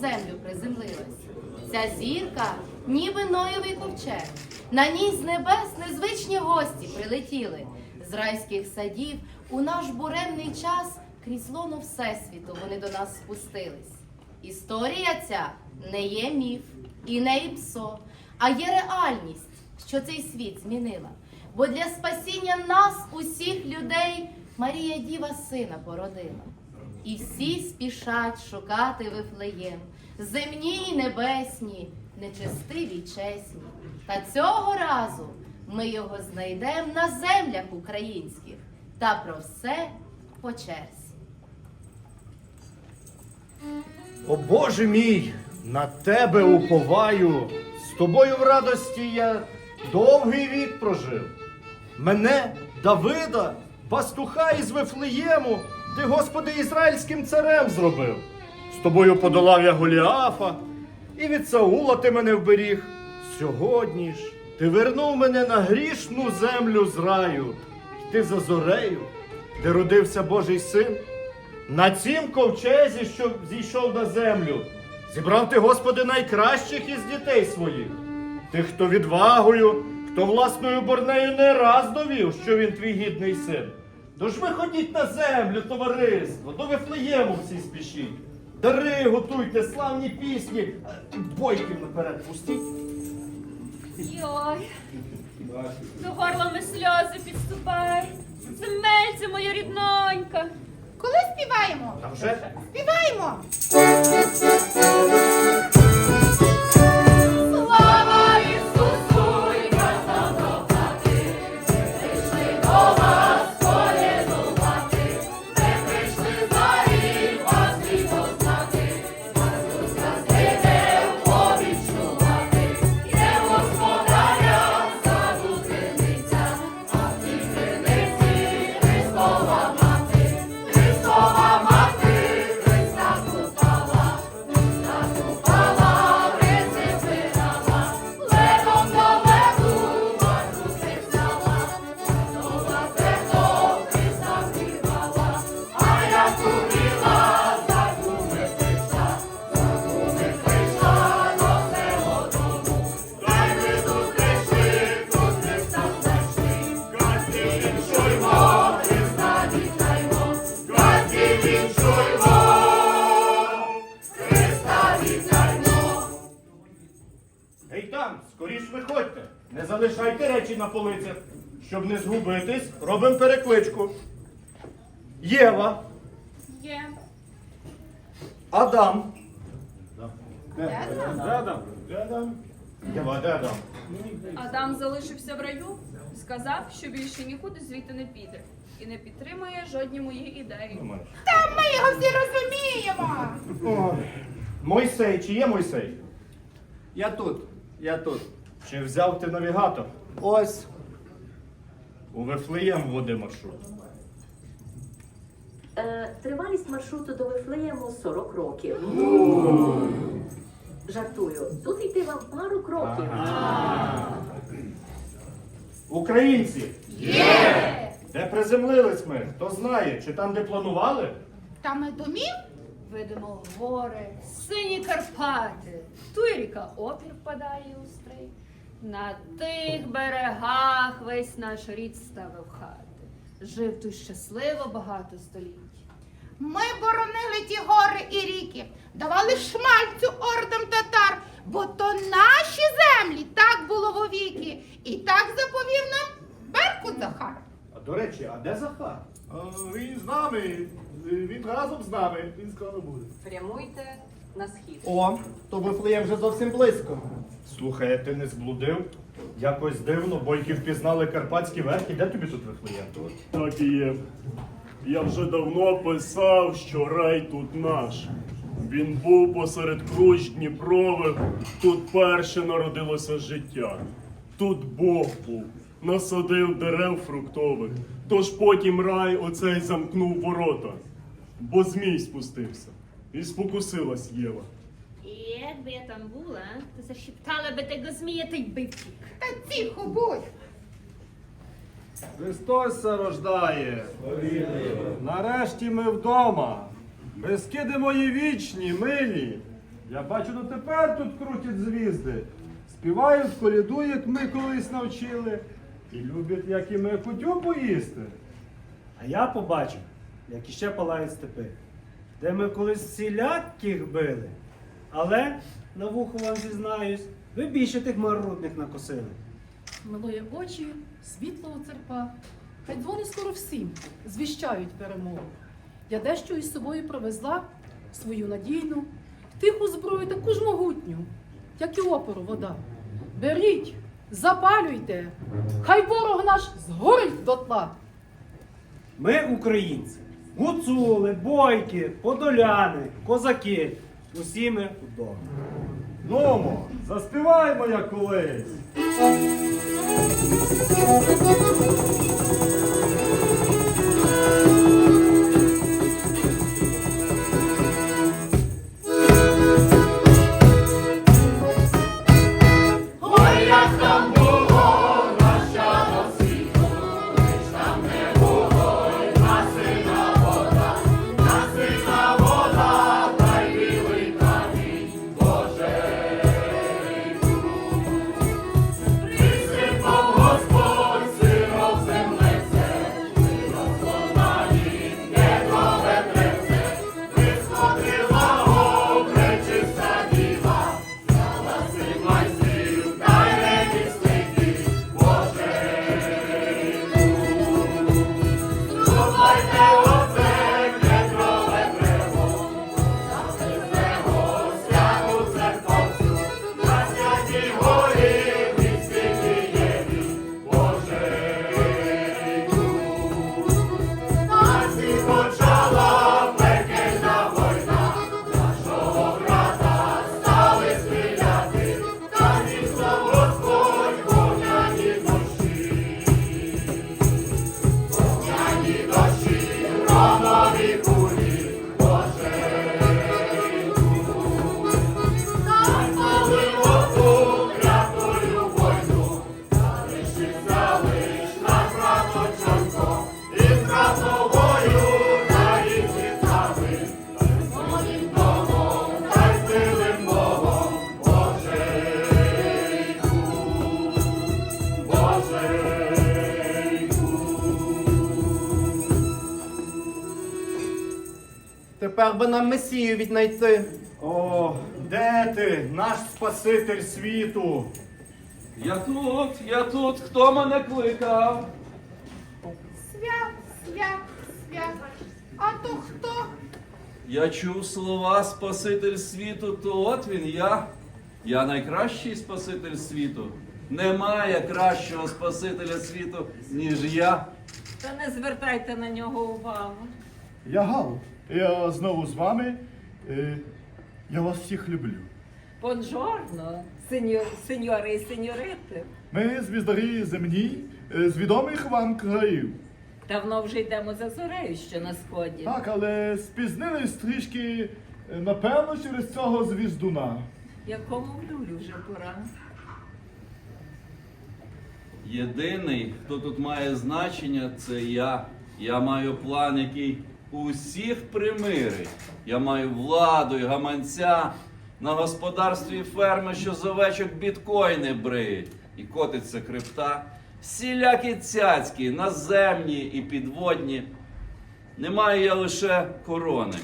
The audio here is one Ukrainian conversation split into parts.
Землю приземлилась. Ця зірка, ніби Ноєвий ковчег. На ній з небес незвичні гості прилетіли. З райських садів у наш буремний час крізь лоно Всесвіту вони до нас спустились. Історія ця не є міф і не іпсо, а є реальність, що цей світ змінила. Бо для спасіння нас, усіх людей, Марія Діва сина породила. І всі спішать шукати вифлеєм, земні й небесні, нечестиві й чесні. Та цього разу ми його знайдемо на землях українських та про все по черзі. О Боже мій, на тебе уповаю, з тобою в радості я довгий вік прожив. Мене, Давида, пастуха із Вифлеєму, ти, Господи, ізраїльським царем зробив. З тобою подолав я Голіафа, і від Саула ти мене вберіг. Сьогодні ж ти вернув мене на грішну землю з раю, йти за зорею, де родився Божий син. На цім ковчезі, що зійшов на землю, зібрав ти, Господи, найкращих із дітей своїх, тих, хто відвагою, хто власною борнею не раз довів, що він твій гідний син. Тож виходіть на землю, товариство, до Вифлеєму всі спішіть. Дари готуйте, славні пісні, а, бойків наперед пустіть. Йой, до горла ми сльози підступають. Земельце моя ріднонька. Коли співаємо? А вже Співаємо! На полицях. Щоб не згубитись, робимо перекличку. Єва, Є. Адам. Де Адам? Адам? Єва, де Адам? Адам залишився в раю, сказав, що більше нікуди звідти не піде і не підтримує жодні мої ідеї. Думаєш? Та ми його всі розуміємо! Ой. Мойсей, чи є Мойсей? Я тут, я тут. Чи взяв ти навігатор? Ось. У Вифлеєм води маршрут. Е, Тривалість маршруту до Вифлеєму 40 років. Жартую. Тут йти вам пару кроків. Українці! Є! Де приземлились ми? Хто знає, чи там, де планували? Та ми домів? Видимо гори, сині Карпати, ту й ріка опір впадає у стрий. На тих берегах весь наш рід ставив хати. Жив тут щасливо багато століть. Ми боронили ті гори і ріки, давали шмальцю ордам татар, бо то наші землі так було вовіки. І так заповів нам Беркут Захар. А до речі, а де Захар? Він з нами. Він разом з нами. Він скоро буде. Прямуйте на схід. О, то Вифлеєм вже зовсім близько. Слухай, а ти не зблудив? Якось дивно, бойки впізнали Карпатські верхи. Де тобі тут вихлеєм? Так і є. Я вже давно писав, що рай тут наш. Він був посеред круч Дніпрових, тут перше народилося життя. Тут Бог був, насадив дерев фруктових, тож потім рай оцей замкнув ворота, бо змій спустився, і спокусилась Єва. І якби я там була, то зашіптала би того змія та й би втік. Та тихо будь. Христос се рождає. Нарешті ми вдома. Безкиди мої вічні, милі. Я бачу, дотепер тут крутять звізди. Співають, колядують, як ми колись навчили. І люблять, як і ми кутю поїсти. А я побачив, як іще палають степи, де ми колись всіляких били. Але на вухо вам зізнаюсь, ви більше тих марудних накосили. Милує очі, світло у церквах. Хай дзвони скоро всім, звіщають перемогу. Я дещо із собою привезла свою надійну, тиху зброю таку ж могутню, як і опору вода. Беріть, запалюйте, хай ворог наш згорить дотла. Ми українці, гуцули, бойки, подоляни, козаки. Усі ми вдома. Нумо, заспіваємо як колись. Тепер би нам Месію віднайти. О, де ти, наш Спаситель світу? Я тут, я тут. Хто мене кликав? Свят, свят, свят. А то хто? Я чув слова Спаситель світу, то от він я. Я найкращий Спаситель світу. Немає кращого Спасителя світу, ніж я. Та не звертайте на нього увагу. Я Гал. Я знову з вами. Е, Я вас всіх люблю. Бонжорно, сеньори і сеньорити. Ми звіздарі земні е, з відомих вам країв. Давно вже йдемо за зорею, що на сході. Так, але спізнились трішки, е, напевно, через цього звіздуна. Якому в люлю вже пора. Єдиний, хто тут має значення, це я. Я маю план, який усіх примирить. Я маю владу і гаманця на господарстві ферми, що з овечок біткоїни бриють. І котиться крипта. Всілякі цяцькі, наземні і підводні. Не маю я лише корони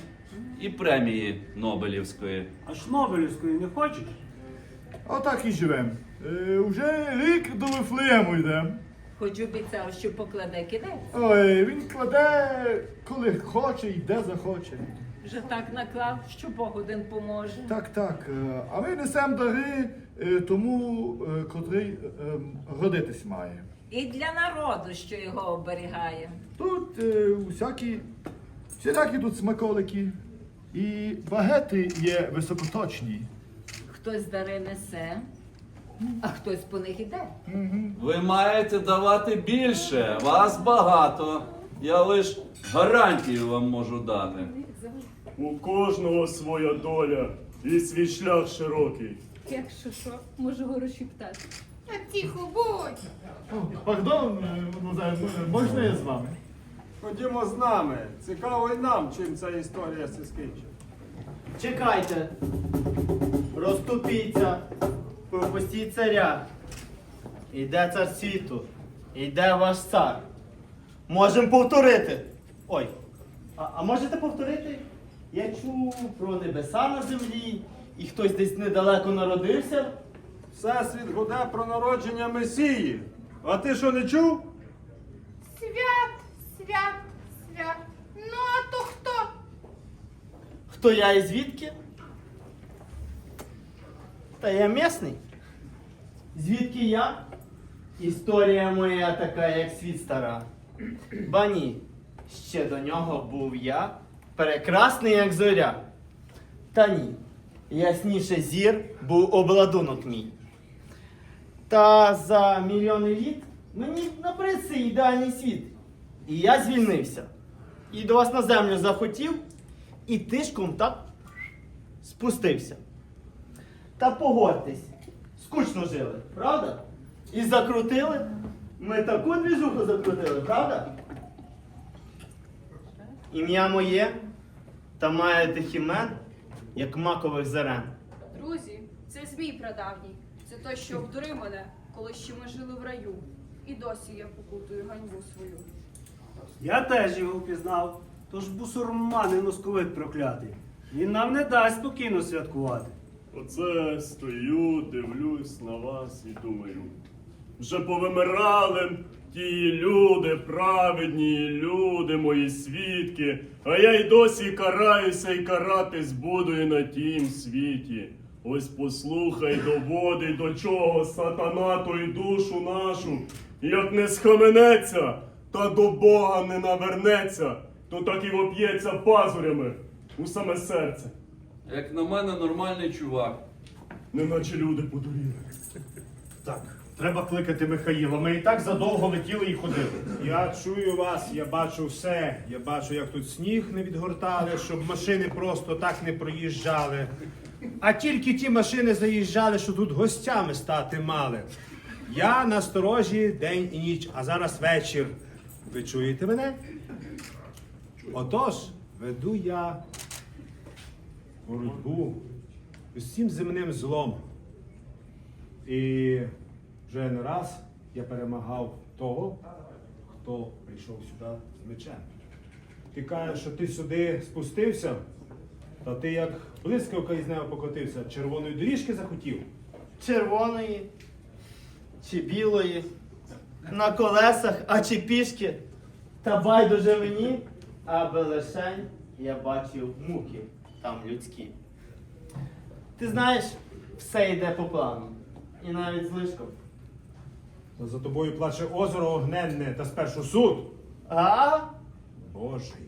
і премії Нобелівської. Аж Нобелівської не хочеш? Отак і живем. Е, Уже рік до Вифлеєму йдемо. Хоч обіцяв, що покладе кінець. Ой, він кладе, коли хоче і де захоче. Вже так наклав, що Бог один поможе. Так, так. е, А ми несемо дари е, тому, е, котрий е, родитись має. І для народу, що його оберігає. Тут е, усякі, всілякі тут смаколики. І багети є високоточні. Хтось дари несе, а хтось по них іде. Ви маєте давати більше, вас багато. Я лиш гарантію вам можу дати. У кожного своя доля і свій шлях широкий. Якщо що, можу горошіптати. Та тихо будь. Пардон, можна я з вами? Ходімо з нами. Цікаво й нам, чим ця історія скінчить. Чекайте. Розступіться. Пропустіть царя. Іде цар світу. Іде ваш цар. Можемо повторити. Ой. А, а можете повторити? Я чув про небеса на землі, і хтось десь недалеко народився. Всесвіт гуде про народження Месії. А ти що не чув? Свят, свят, свят. Ну, а то хто? Хто я і звідки? Та я місний. Звідки я? Історія моя така, як світ стара. Ба ні, ще до нього був я, прекрасний, як зоря. Та ні, ясніше зір був обладунок мій. Та за мільйони літ мені цей ідеальний світ. І я звільнився. І до вас на землю захотів, і тишком так спустився. Та погодьтесь, скучно жили, правда? І закрутили. Ми таку двіжуху закрутили, правда? Ім'я моє та має тих імен, як макових зерен. Друзі, це змій прадавній. Це той, що обдурив мене, коли ще ми жили в раю. І досі я покутую ганьбу свою. Я теж його впізнав, тож бусурманин московит проклятий. Він нам не дасть спокійно святкувати. Оце стою, дивлюсь на вас і думаю. Вже повимирали ті люди, праведні люди, мої свідки, а я й досі караюся і каратись буду і на тім світі. Ось послухай, доводить до чого сатана той душу нашу, як не схаменеться, та до Бога не навернеться, то так і воп'ється пазурями у саме серце, Як на мене, нормальний чувак. неначе люди подуріли. Так, треба кликати Михаїла. Ми і так задовго летіли і ходили. Я чую вас, я бачу все. Я бачу, як тут сніг не відгортали, щоб машини просто так не проїжджали. А тільки ті машини заїжджали, що тут гостями стати мали. Я на сторожі день і ніч, а зараз вечір. Ви чуєте мене? Отож, веду я боротьбу з усім земним злом. І вже не раз я перемагав того, хто прийшов сюди з мечем. Ти кажеш, що ти сюди спустився, та ти як блискавка із неба покотився, червоної доріжки захотів. Червоної чи білої, на колесах, а чи пішки. Та байдуже мені, аби лишень я бачив муки там людські. Ти знаєш, все йде по плану. І навіть злишком. Та за тобою плаче озеро огненне та спершу суд. А? Божий.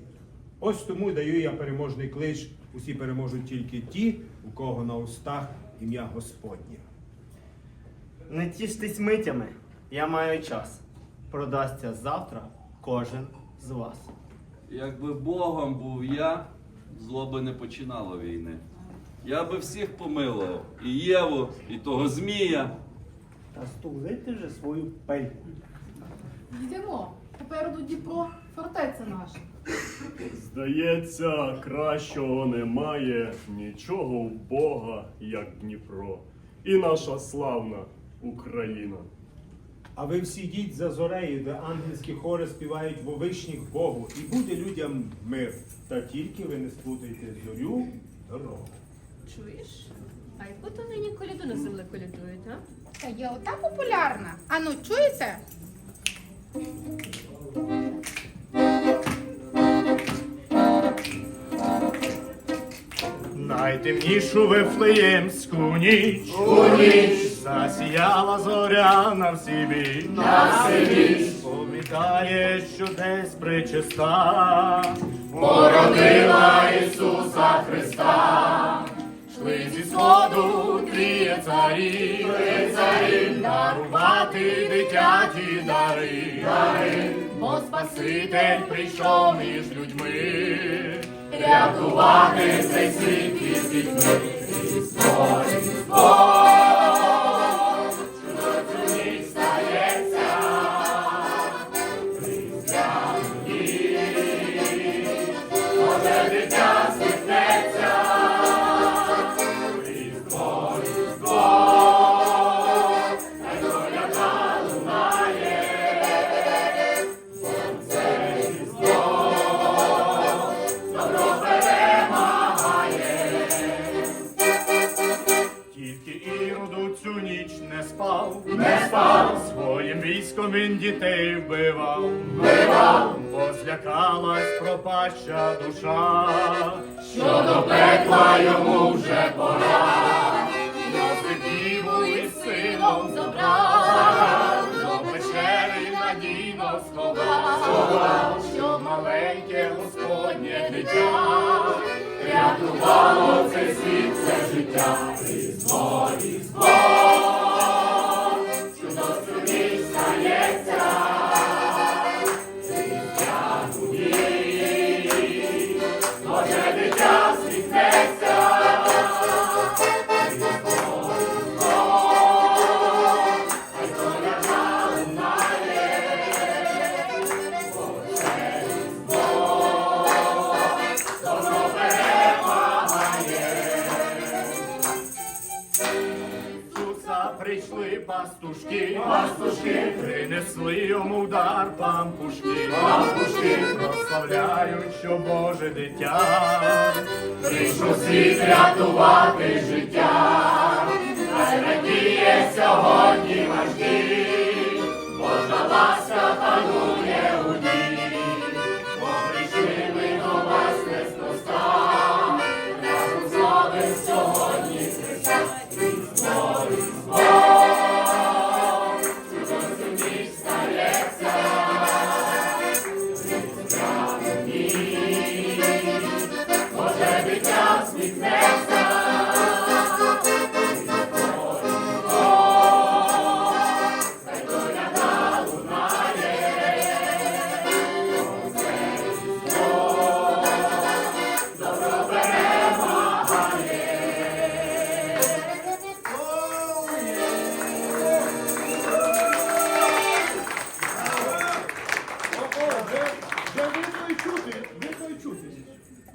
Ось тому й даю я переможний клич. Усі переможуть тільки ті, у кого на устах ім'я Господнє. Не тіштесь митями, я маю час. Продасться завтра кожен з вас. Якби Богом був я, зло би не починало війни. Я би всіх помилував. І Єву, і того Змія. Та стулити вже свою пельку. Йдемо. Попереду Дніпро, фортеця наша. Здається, кращого немає нічого в Бога, як Дніпро, і наша славна Україна. А ви всі йдіть за зорею, де ангельські хори співають вовишніх Богу, і буде людям мир. Та тільки ви не сплутайте зорю дорогу. Чуєш? А яку то нині коляду на землі колядують, а? Та є ота популярна. Ану, чуєте? Найтемнішу вифлеємську ніч. У ніч засіяла зоря на всі біч. На всі біч. Повітає, що десь причиста. Породила Ісуса Христа. Шли зі сходу тріє царі, царі, дарувати дитяті дари, дари, бо Спаситель прийшов між людьми, рятувати цей світ із дітьми. Різдво, пропаща душа, що до пекла йому вже пора. Йосип діву із сином забрав, до печери надійно сховав, що маленьке Господнє дитя. Рятувало цей світ, це життя. Різдво, Різдво, чудо пампушки, прославляють, що Боже дитя, прийшов світ рятувати життя, хай радіє сьогодні ваш дім, Божа ласка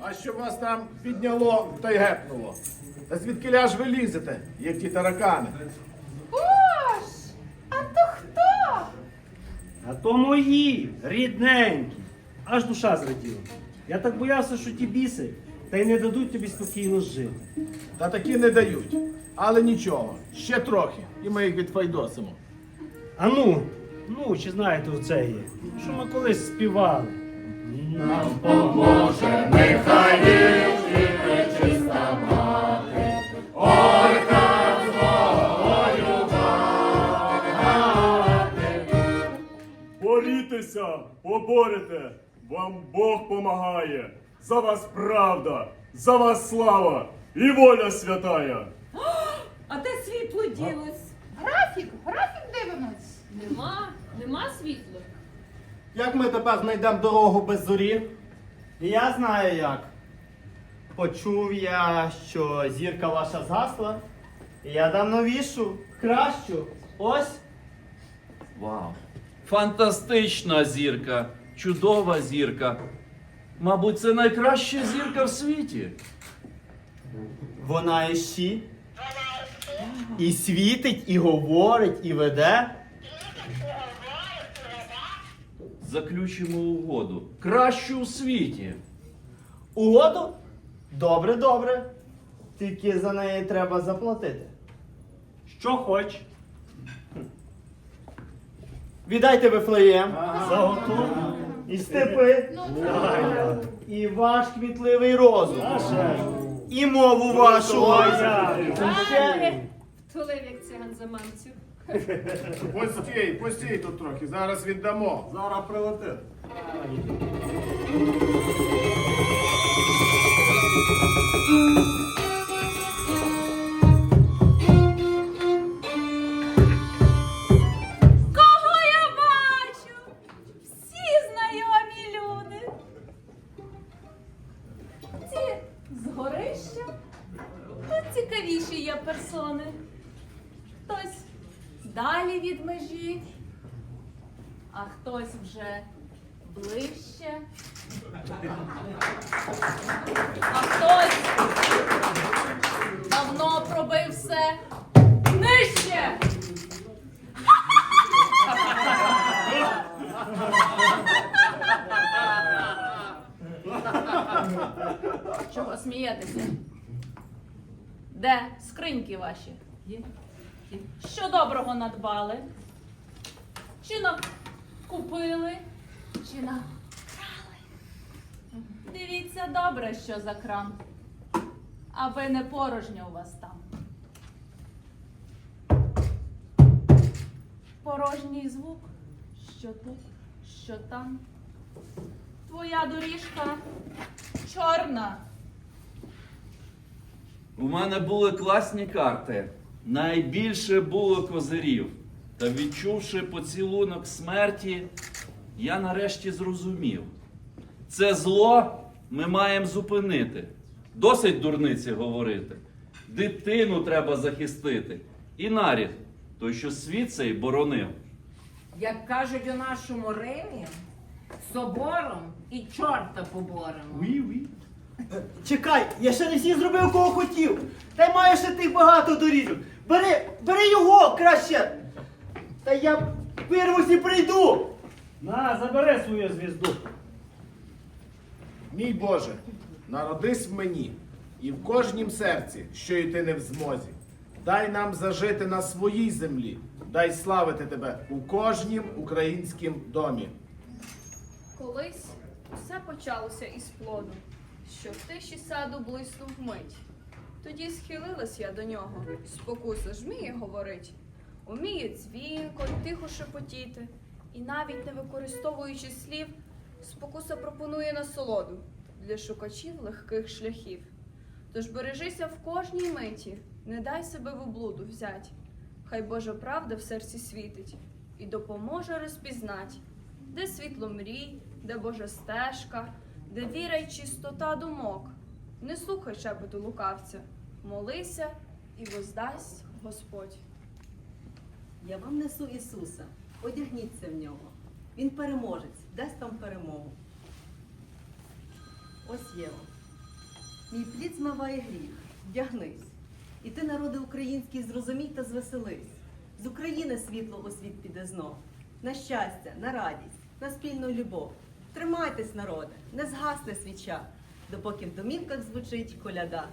А що вас там підняло та й гепнуло? Та звідки ляж ви лізете, як ті таракани? Бош, а то хто? А то мої, рідненькі. Аж душа зраділа. Я так боявся, що ті біси, та й не дадуть тобі спокійно жити. Та такі не дають. Але нічого, ще трохи, і ми їх відфайдосимо. А ну, ну, чи знаєте оце є? Що ми колись співали? Нам Поможе Михаїл і пречиста мати, орка злою. Борітеся, поборете, вам Бог помагає. За вас правда, за вас слава і воля святая. А де світло ділось? Графік, графік дивимось. Нема, нема світла. Як ми тепер знайдемо дорогу без зорі? Я знаю як. Почув я, що зірка ваша згасла, і я дам новішу, кращу. Ось. Вау! Фантастична зірка, чудова зірка. Мабуть, це найкраща зірка в світі. Вона і щі. І світить, і говорить, і веде. Заключимо угоду. Кращу у світі. Угоду? Добре, добре. Тільки за неї треба заплатити. Що хоч? Віддайте Вифлеєм. Заготовку. І степи. І ваш квітливий розум. І мову вашу. Далі втулив, як циган за мамцю. Постій, постій тут трохи, зараз віддамо. Зараз прилетить. Ближче. А хтось давно пробив все нижче. Чого смієтеся? Де скриньки ваші? Є? Є. Що доброго надбали? Чи купили, чи на? Дивіться добре, що за крам, аби не порожньо у вас там. Порожній звук, що тут, що там. Твоя доріжка чорна. У мене були класні карти. Найбільше було козирів. Та відчувши поцілунок смерті, я нарешті зрозумів. Це зло ми маємо зупинити. Досить дурниці говорити. Дитину треба захистити. І нарід, той, що світ цей боронив. Як кажуть у нашому Римі, собором і чорта поборемо. Чекай, я ще не всі зробив, кого хотів. Та й ще тих багато доріжок. Бери, бери його краще. Та я вирвусь і прийду. На, забери свою звізду. Мій Боже, народись в мені і в кожнім серці, що йти не в змозі. Дай нам зажити на своїй землі, дай славити тебе у кожнім українськім домі. Колись усе почалося із плоду, що в тиші саду блиснув мить. Тоді схилилась я до нього, спокуса ж вміє говорить, уміє дзвінко й тихо шепотіти, і навіть не використовуючи слів, спокуса пропонує насолоду для шукачів легких шляхів. Тож бережися в кожній миті, не дай себе в облуду взять. Хай Божа правда в серці світить і допоможе розпізнать, де світло мрій, де Божа стежка, де віра й чистота думок. Не слухай шепоту лукавця, молися і воздасть Господь. Я вам несу Ісуса, одягніться в нього. Він переможець, дасть вам перемогу. Ось Єва. Мій плід змиває гріх, вдягнись. І ти, народи український, зрозумій та звеселись. З України світло у світ піде знов. На щастя, на радість, на спільну любов. Тримайтесь, народи, не згасне свіча, допоки в домівках звучить коляда.